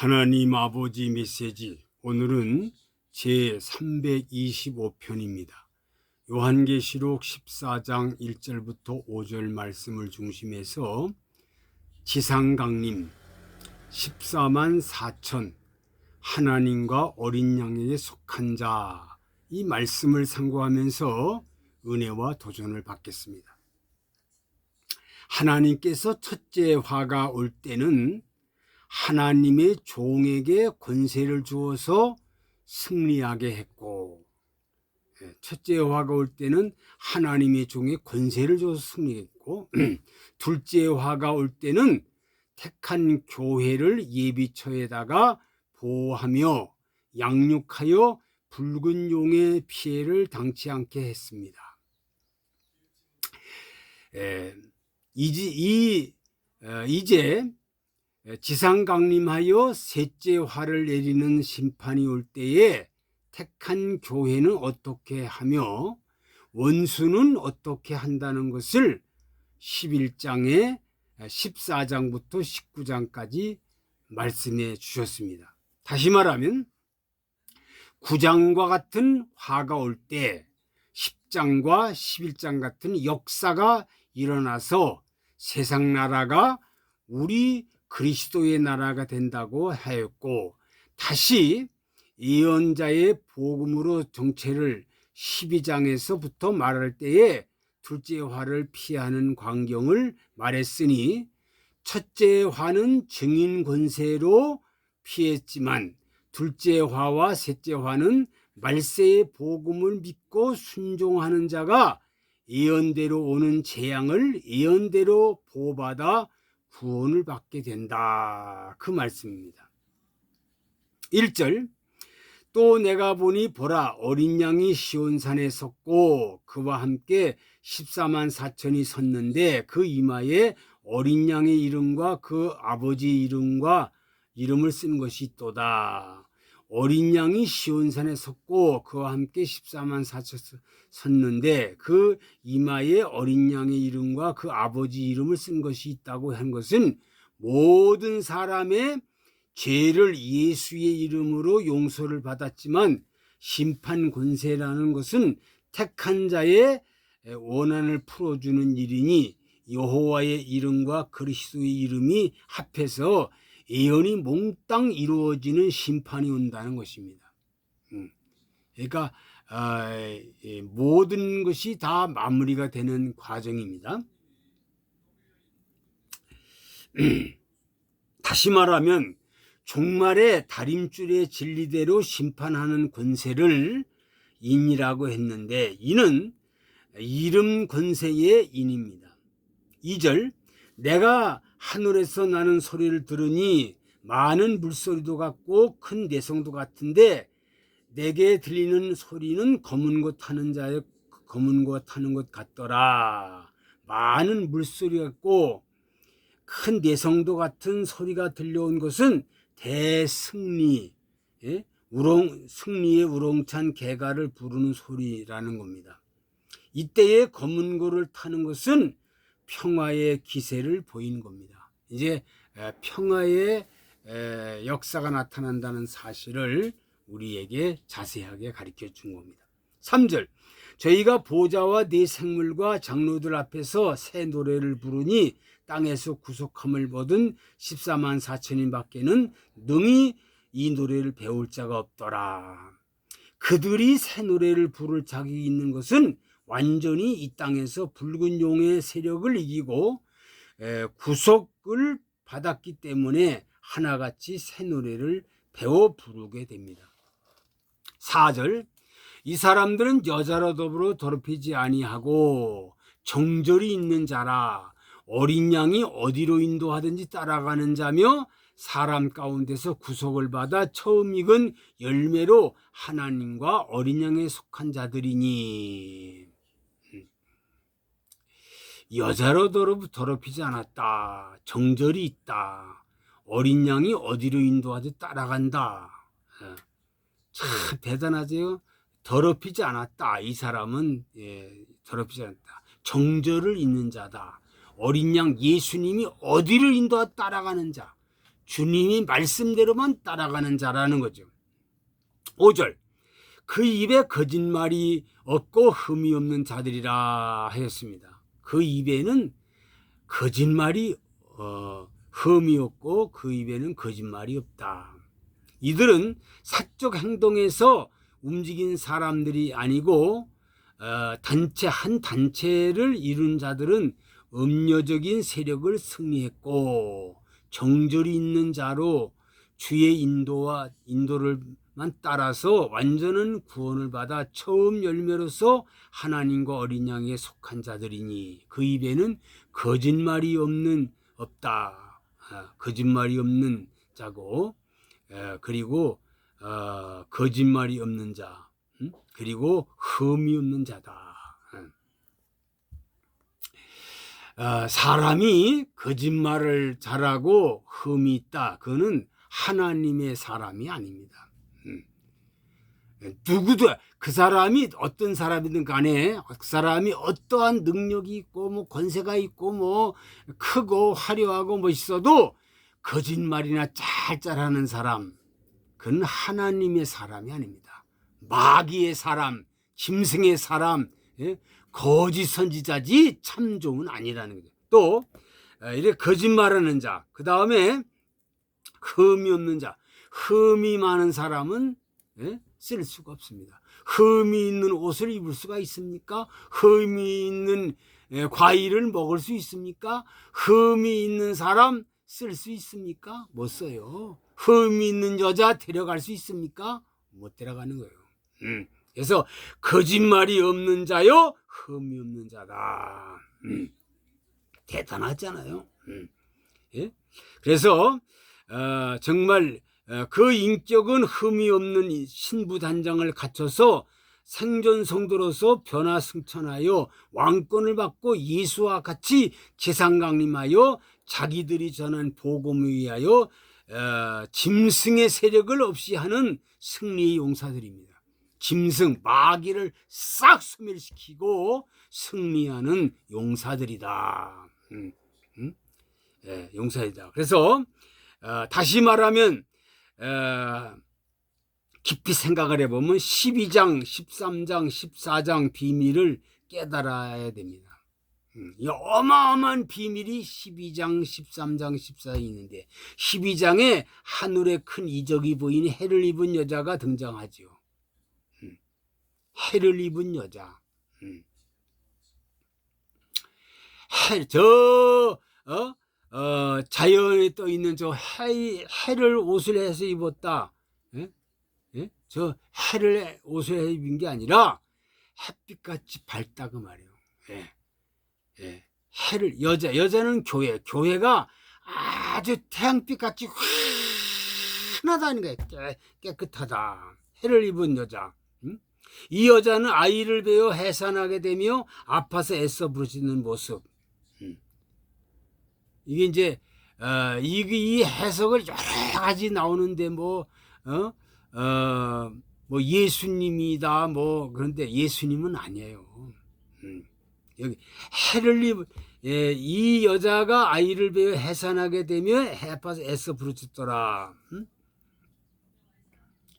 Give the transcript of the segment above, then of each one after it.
하나님 아버지 메시지 오늘은 제 325편입니다. 요한계시록 14장 1절부터 5절 말씀을 중심해서 지상강림 14만 4천 하나님과 어린 양에게 속한 자 이 말씀을 상고하면서 은혜와 도전을 받겠습니다. 하나님께서 첫째 화가 올 때는 하나님의 종에게 권세를 주어서 승리하게 했고 예, 첫째 화가 올 때는 하나님의 종에 권세를 줘서 승리했고 둘째 화가 올 때는 택한 교회를 예비처에다가 보호하며 양육하여 붉은 용의 피해를 당치 않게 했습니다. 에, 이제, 이, 어, 이제 지상 강림하여 셋째 화를 내리는 심판이 올 때에 택한 교회는 어떻게 하며 원수는 어떻게 한다는 것을 11장에 14장부터 19장까지 말씀해 주셨습니다. 다시 말하면 9장과 같은 화가 올 때 10장과 11장 같은 역사가 일어나서 세상 나라가 우리 그리스도의 나라가 된다고 하였고 다시 예언자의 복음으로 정체를 12장에서부터 말할 때에 둘째 화를 피하는 광경을 말했으니 첫째 화는 증인 권세로 피했지만 둘째 화와 셋째 화는 말세의 복음을 믿고 순종하는 자가 예언대로 오는 재앙을 예언대로 보호받아 구원을 받게 된다. 그 말씀입니다. 1절 또 내가 보니 보라 어린 양이 시온산에 섰고 그와 함께 14만 4천이 섰는데 그 이마에 어린 양의 이름과 그 아버지 이름과 이름을 쓴 것이 있도다. 어린 양이 시온산에 섰고 그와 함께 14만 4천 섰는데 그 이마에 어린 양의 이름과 그 아버지 이름을 쓴 것이 있다고 한 것은 모든 사람의 죄를 예수의 이름으로 용서를 받았지만 심판 권세라는 것은 택한 자의 원한을 풀어주는 일이니 여호와의 이름과 그리스도의 이름이 합해서 예언이 몽땅 이루어지는 심판이 온다는 것입니다. 음. 그러니까 아, 모든 것이 다 마무리가 되는 과정입니다. 다시 말하면 종말의 다림줄의 진리대로 심판하는 권세를 인이라고 했는데 이는 이름 권세의 인입니다. 2절 내가 하늘에서 나는 소리를 들으니 많은 물소리도 같고 큰 내성도 같은데 내게 들리는 소리는 검은 것 타는 자의 검은 것 타는 것 같더라. 많은 물소리 같고 큰 내성도 같은 소리가 들려온 것은 대승리, 예? 우롱, 승리의 우렁찬 개가를 부르는 소리라는 겁니다. 이때에 검은 고를 타는 것은 평화의 기세를 보이는 겁니다. 이제 평화의 역사가 나타난다는 사실을 우리에게 자세하게 가르쳐 준 겁니다. 3절 저희가 보좌와 네 생물과 장로들 앞에서 새 노래를 부르니 땅에서 구속함을 얻은 14만 4천인 밖에는 능히 이 노래를 배울 자가 없더라. 그들이 새 노래를 부를 자격이 있는 것은 완전히 이 땅에서 붉은 용의 세력을 이기고 구속을 받았기 때문에 하나같이 새 노래를 배워 부르게 됩니다. 4절 이 사람들은 여자로 더불어 더럽히지 아니하고 정절이 있는 자라 어린 양이 어디로 인도하든지 따라가는 자며 사람 가운데서 구속을 받아 처음 익은 열매로 하나님과 어린 양에 속한 자들이니 여자로 더럽히지 않았다. 정절이 있다. 어린 양이 어디로 인도하듯 따라간다. 예. 참 대단하죠. 더럽히지 않았다. 이 사람은 예, 더럽히지 않았다. 정절을 있는 자다. 어린 양 예수님이 어디를 인도하 따라가는 자. 주님이 말씀대로만 따라가는 자라는 거죠. 5절 그 입에 거짓말이 없고 흠이 없는 자들이라 하였습니다. 그 입에는 거짓말이 어, 흠이 없고 그 입에는 거짓말이 없다. 이들은 사적 행동에서 움직인 사람들이 아니고 어, 단체 한 단체를 이룬 자들은 음료적인 세력을 승리했고 정절이 있는 자로 주의 인도와 인도를만 따라서 완전한 구원을 받아 처음 열매로서 하나님과 어린 양에 속한 자들이니 그 입에는 거짓말이 없는 없다 아, 거짓말이 없는 자고 에, 그리고 어, 거짓말이 없는 자 음? 그리고 흠이 없는 자다. 음. 어, 사람이 거짓말을 잘하고 흠이 있다. 그거는 하나님의 사람이 아닙니다. 음. 누구도 그 사람이 어떤 사람이든 간에 그 사람이 어떠한 능력이 있고 뭐 권세가 있고 뭐 크고 화려하고 멋있어도 거짓말이나 짤짤하는 사람 그는 하나님의 사람이 아닙니다. 마귀의 사람, 짐승의 사람, 예? 거짓 선지자지 참종은 아니라는 거죠. 또 어, 이래 거짓말하는 자, 그 다음에 흠이 없는 자, 흠이 많은 사람은 예? 쓸 수가 없습니다. 흠이 있는 옷을 입을 수가 있습니까? 흠이 있는 예, 과일을 먹을 수 있습니까? 흠이 있는 사람 쓸 수 있습니까? 못 써요. 흠이 있는 여자 데려갈 수 있습니까? 못 데려가는 거예요. 음. 그래서 거짓말이 없는 자요, 흠이 없는 자다. 음. 대단하잖아요. 음. 예? 그래서 어, 정말 어, 그 인격은 흠이 없는 신부 단장을 갖춰서 생존 성도로서 변화 승천하여 왕권을 받고 예수와 같이 재상 강림하여 자기들이 전한 복음을 위하여 어, 짐승의 세력을 없이 하는 승리의 용사들입니다. 짐승 마귀를 싹 소멸시키고 승리하는 용사들이다. 음, 음? 예, 용사이다. 그래서 어, 다시 말하면 어, 깊이 생각을 해보면 12장, 13장, 14장 비밀을 깨달아야 됩니다. 음, 이 어마어마한 비밀이 12장, 13장, 14장에 있는데 12장에 하늘에 큰 이적이 보이는 해를 입은 여자가 등장하죠. 음, 해를 입은 여자. 음. 해, 저, 어, 어, 자연에 떠 있는 저 해, 해를 옷을 해서 입었다. 예? 예? 저 해를 옷을 해 입은 게 아니라 햇빛같이 밝다 그 말이에요. 예. 예. 해를 여자 여자는 교회 교회가 아주 태양빛 같이 환하다는 거예요. 깨, 깨끗하다. 해를 입은 여자. 응? 이 여자는 아이를 베어 해산하게 되며 아파서 애써 부르짖는 모습. 응. 이게 이제 어, 이, 이 해석을 여러 가지 나오는데 뭐 어? 어, 뭐 예수님이다 뭐 그런데 예수님은 아니에요. 음. 여기 해를 입, 예, 이 여자가 아이를 베어 해산하게 되면 해파서 애써 부르짖더라. 음?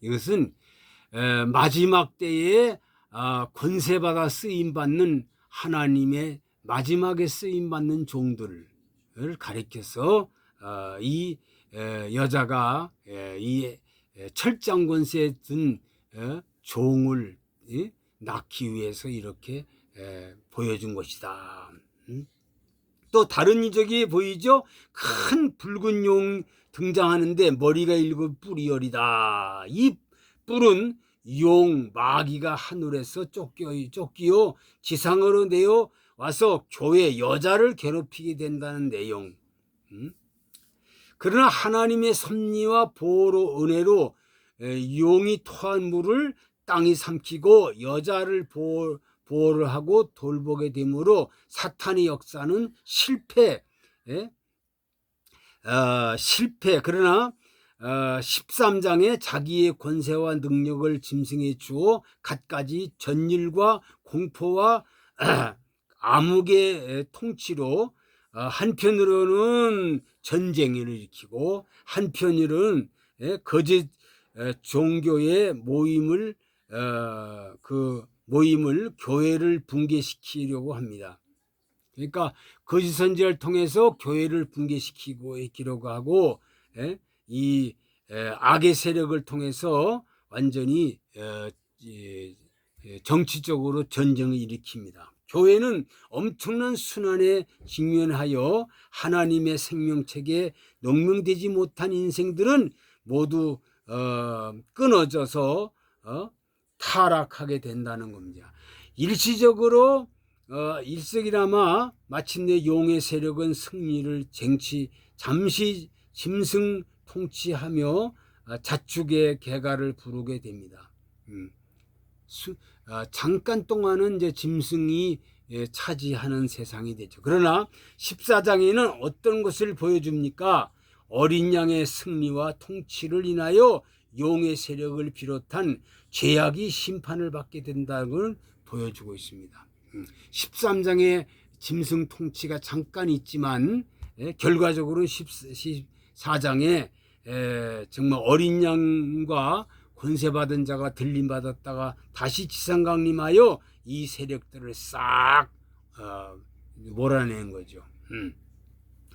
이것은 에, 마지막 때에 아, 권세받아 쓰임 받는 하나님의 마지막에 쓰임 받는 종들을 가리켜서 어, 이 에, 여자가 에, 이 철장 권세에 든 에, 종을 예? 낳기 위해서 이렇게 에, 보여준 것이다. 음? 또 다른 이적이 보이죠? 큰 붉은 용 등장하는데 머리가 일곱 뿔이 열이다. 이 뿔은 용 마귀가 하늘에서 쫓겨 쫓기어 지상으로 내어 와서 교회 여자를 괴롭히게 된다는 내용. 음? 그러나 하나님의 섭리와 보호로 은혜로 용이 토한 물을 땅이 삼키고 여자를 보호 보호를 하고 돌보게 되므로 사탄의 역사는 실패, 예? 어, 실패. 그러나 어, 13장에 자기의 권세와 능력을 짐승해 주어 갖가지 전일과 공포와 암흑의 통치로 어, 한편으로는 전쟁을 일으키고 한편으로는 예, 거짓 에, 종교의 모임을 어, 그 모임을 교회를 붕괴시키려고 합니다. 그러니까 거짓 선지를 통해서 교회를 붕괴시키고 있기려고 하고 예, 이 에, 악의 세력을 통해서 완전히 어, 정치적으로 전쟁을 일으킵니다. 교회는 엄청난 순환에 직면하여 하나님의 생명책에 농명되지 못한 인생들은 모두 어, 끊어져서 어, 타락하게 된다는 겁니다. 일시적으로 어, 일석이나마 마침내 용의 세력은 승리를 쟁취 잠시 짐승 통치하며 어, 자축의 개가를 부르게 됩니다. 음. 수, 어, 잠깐 동안은 이제 짐승이 예, 차지하는 세상이 되죠. 그러나 14장에는 어떤 것을 보여줍니까? 어린 양의 승리와 통치를 인하여 용의 세력을 비롯한 죄악이 심판을 받게 된다는 걸 보여주고 있습니다. 13장의 짐승 통치가 잠깐 있지만 예, 결과적으로 14장에 에, 정말 어린 양과 권세받은 자가 들림받았다가 다시 지상 강림하여 이 세력들을 싹 어, 몰아내는 거죠. 음.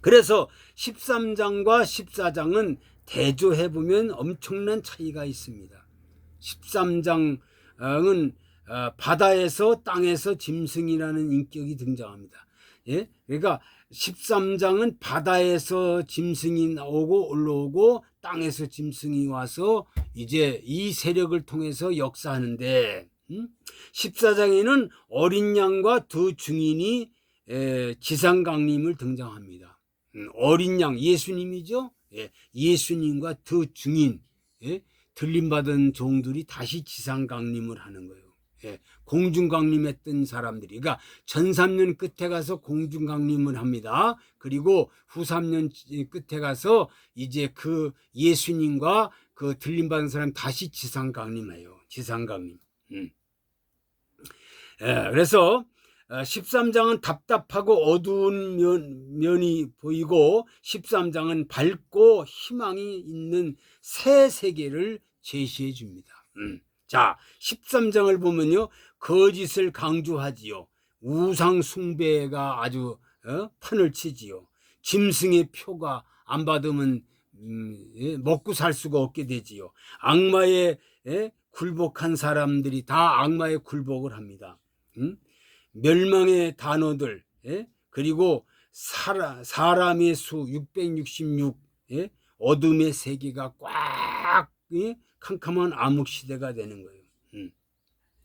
그래서 13장과 14장은 대조해 보면 엄청난 차이가 있습니다. 13장은 어, 바다에서 땅에서 짐승이라는 인격이 등장합니다. 예? 그러니까 13장은 바다에서 짐승이 나오고 올라오고 땅에서 짐승이 와서 이제 이 세력을 통해서 역사하는데 음? 14장에는 어린 양과 두 증인이 에, 지상 강림을 등장합니다. 음, 어린 양 예수님이죠. 예, 예수님과 두 증인 예, 들림받은 종들이 다시 지상 강림을 하는 거예요. 예, 공중 강림했던 사람들이 그러니까 전 3년 끝에 가서 공중 강림을 합니다. 그리고 후 3년 끝에 가서 이제 그 예수님과 그 들림 받은 사람 다시 지상 강림해요. 지상 강림. 음. 예, 그래서 13장은 어, 답답하고 어두운 면, 면이 보이고 13장은 밝고 희망이 있는 새 세계를 제시해 줍니다. 음. 자, 13장을 보면요. 거짓을 강조하지요. 우상 숭배가 아주 어? 판을 치지요. 짐승의 표가 안 받으면 음, 예, 먹고 살 수가 없게 되지요. 악마에 예? 굴복한 사람들이 다 악마에 굴복을 합니다. 음? 멸망의 단어들 예? 그리고 사라, 사람의 수 666, 예? 어둠의 세계가 꽉 예? 캄캄한 암흑 시대가 되는 거예요. 음.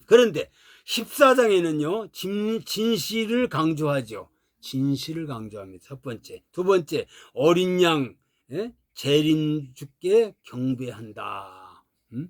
그런데 14장에는요, 진, 진실을 강조하죠. 진실을 강조합니다. 첫 번째. 두 번째, 어린 양, 예? 재림 주께 경배한다. 음?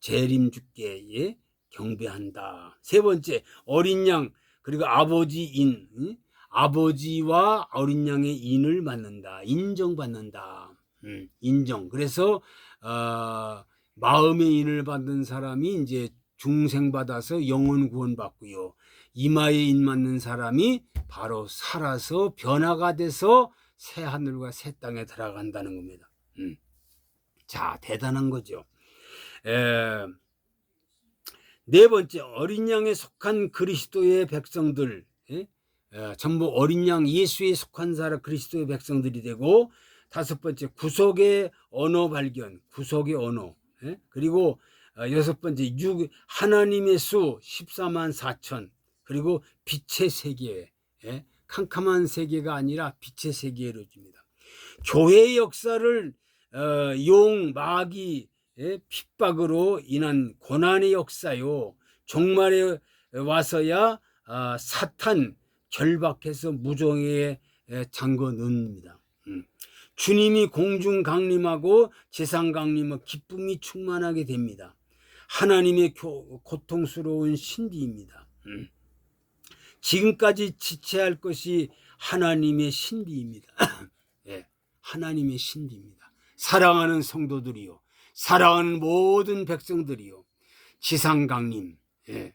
재림 주께 예? 경배한다. 세 번째, 어린 양, 그리고 아버지 인, 음? 아버지와 어린 양의 인을 받는다. 인정받는다. 음, 인정. 그래서, 어, 마음의 인을 받는 사람이 이제 중생 받아서 영혼 구원 받고요. 이마에 인 맞는 사람이 바로 살아서 변화가 돼서 새 하늘과 새 땅에 들어간다는 겁니다. 음. 자, 대단한 거죠. 에, 네 번째, 어린 양에 속한 그리스도의 백성들, 에? 에, 전부 어린 양 예수에 속한 사람 그리스도의 백성들이 되고, 다섯 번째, 구속의 언어 발견, 구속의 언어. 예? 그리고 어, 여섯 번째 육 하나님의 수 14만 4천 그리고 빛의 세계 예? 캄캄한 세계가 아니라 빛의 세계로 줍니다. 교회의 역사를 어, 용 마귀 예? 핍박으로 인한 고난의 역사요. 종말에 와서야 아, 사탄 결박해서 무정에 잠궈 넣습니다. 주님이 공중 강림하고 지상 강림하 기쁨이 충만하게 됩니다. 하나님의 고통스러운 신비입니다. 음. 지금까지 지체할 것이 하나님의 신비입니다. 예, 하나님의 신비입니다. 사랑하는 성도들이요, 사랑하는 모든 백성들이요, 지상 강림. 예,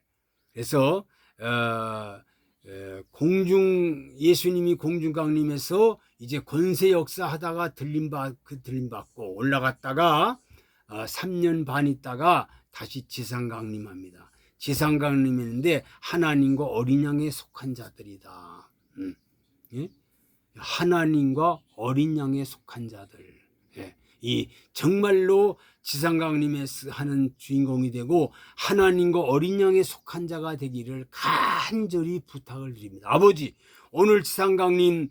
그래서 어, 에, 공중 예수님이 공중 강림에서 이제 권세 역사 하다가 들림 받그 들림 받고 올라갔다가 어, 3년 반 있다가 다시 지상 강림합니다. 지상 강림했는데 하나님과 어린 양에 속한 자들이다. 음. 예? 하나님과 어린 양에 속한 자들. 예. 이 정말로 지상강림에 하는 주인공이 되고 하나님과 어린 양에 속한 자가 되기를 간절히 부탁을 드립니다. 아버지, 오늘 지상강림 에,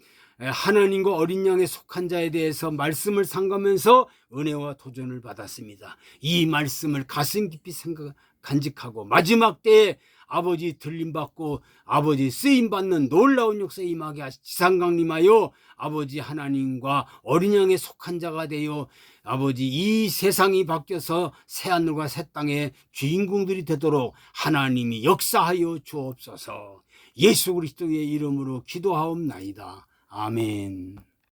하나님과 어린 양에 속한 자에 대해서 말씀을 상가면서 은혜와 도전을 받았습니다. 이 말씀을 가슴 깊이 생각 간직하고 마지막 때에 아버지 들림받고 아버지 쓰임받는 놀라운 역사 임하게 하시 지상강림하여 아버지 하나님과 어린 양에 속한 자가 되어 아버지 이 세상이 바뀌어서 새하늘과 새 땅의 주인공들이 되도록 하나님이 역사하여 주옵소서 예수 그리스도의 이름으로 기도하옵나이다. 아멘.